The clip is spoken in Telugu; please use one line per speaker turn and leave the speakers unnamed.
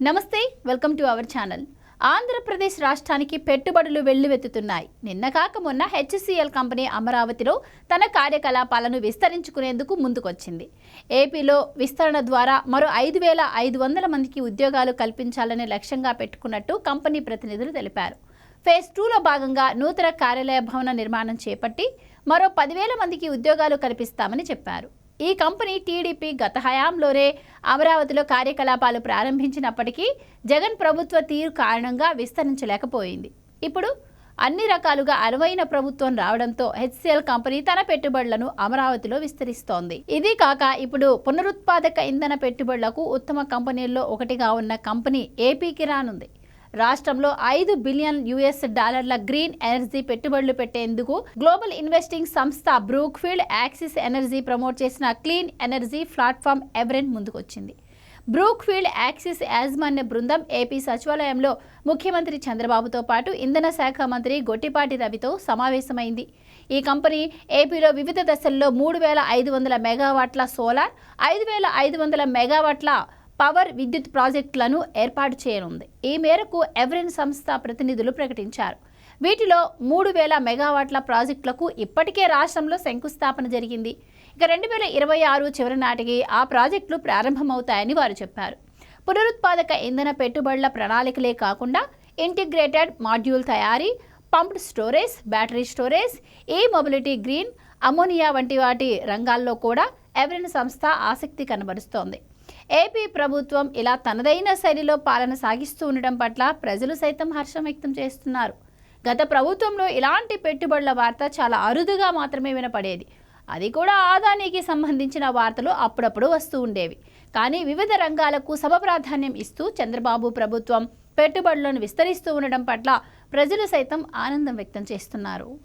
నమస్తే welcome to our channel. Andhra Pradesh రాష్ట్రానికి పెట్టుబడులు వెల్లువెత్తుతున్నాయి. నిన్న కాక మొన్న హెచ్సిఎల్ కంపెనీ అమరావతిలో తన కార్యకలాపాలను విస్తరించుకునేందుకు ముందుకొచ్చింది. ఏపీలో విస్తరణ ద్వారా మరో ఐదు వేల ఐదు వందల మందికి ఉద్యోగాలు కల్పించాలని లక్ష్యంగా పెట్టుకున్నట్టు కంపెనీ ప్రతినిధులు తెలిపారు. ఫేజ్ టూలో భాగంగా నూతన కార్యాలయ భవన నిర్మాణం చేపట్టి మరో పదివేల మందికి ఉద్యోగాలు కల్పిస్తామని చెప్పారు. ఈ కంపెనీ టీడీపీ గత హయాంలోనే అమరావతిలో కార్యకలాపాలు ప్రారంభించినప్పటికీ జగన్ ప్రభుత్వ తీరు కారణంగా విస్తరించలేకపోయింది. ఇప్పుడు అన్ని రకాలుగా అనువైన ప్రభుత్వం రావడంతో హెచ్సిఎల్ కంపెనీ తన పెట్టుబడులను అమరావతిలో విస్తరిస్తోంది. ఇది కాక ఇప్పుడు పునరుత్పాదక ఇంధన పెట్టుబడులకు ఉత్తమ కంపెనీల్లో ఒకటిగా ఉన్న కంపెనీ ఏపీకి రానుంది. రాష్ట్రంలో ఐదు బిలియన్ యుఎస్ డాలర్ల గ్రీన్ ఎనర్జీ పెట్టుబడులు పెట్టేందుకు గ్లోబల్ ఇన్వెస్టింగ్ సంస్థ బ్రూక్ఫీల్డ్ యాక్సిస్ ఎనర్జీ ప్రమోట్ చేసిన క్లీన్ ఎనర్జీ ప్లాట్ఫామ్ ఎవరెంట్ ముందుకొచ్చింది. బ్రూక్ఫీల్డ్ యాక్సిస్ యాజమాన్య బృందం ఏపీ సచివాలయంలో ముఖ్యమంత్రి చంద్రబాబుతో పాటు ఇంధన శాఖ మంత్రి గొట్టిపాటి రవితో సమావేశమైంది. ఈ కంపెనీ ఏపీలో వివిధ దశల్లో మూడు వేల ఐదు వందల మెగావాట్ల సోలార్ ఐదు వేల ఐదు వందల మెగావాట్ల పవర్ విద్యుత్ ప్రాజెక్టులను ఏర్పాటు చేయనుంది. ఈ మేరకు ఎవరెన్ సంస్థ ప్రతినిధులు ప్రకటించారు. వీటిలో మూడు వేల మెగావాట్ల ప్రాజెక్టులకు ఇప్పటికే రాష్ట్రంలో శంకుస్థాపన జరిగింది. ఇక రెండు వేల ఇరవై ఆరు చివరి నాటికి ఆ ప్రాజెక్టులు ప్రారంభమవుతాయని వారు చెప్పారు. పునరుత్పాదక ఇంధన పెట్టుబడుల ప్రణాళికలే కాకుండా ఇంటిగ్రేటెడ్ మాడ్యూల్ తయారీ pumped storage battery storage e mobility green ammonia వంటి వాటి రంగాల్లో కూడా ఎవరిన సంస్థ ఆసక్తి కనబరుస్తోంది. ఏపీ ప్రభుత్వం ఇలా తనదైన శైలిలో పాలన సాగిస్తూ ఉండడం పట్ల ప్రజలు సైతం హర్షం వ్యక్తం చేస్తున్నారు. గత ప్రభుత్వంలో ఇలాంటి పెట్టుబడుల వార్త చాలా అరుదుగా మాత్రమే వినపడేది. అది కూడా ఆదానికి సంబంధించిన వార్తలు అప్పుడప్పుడు వస్తూ ఉండేవి. కానీ వివిధ రంగాలకు సమ ప్రాధాన్యం ఇస్తూ చంద్రబాబు ప్రభుత్వం పెట్టుబడులను విస్తరిస్తూ ఉండడం పట్ల ప్రజలు సైతం ఆనందం వ్యక్తం చేస్తున్నారు.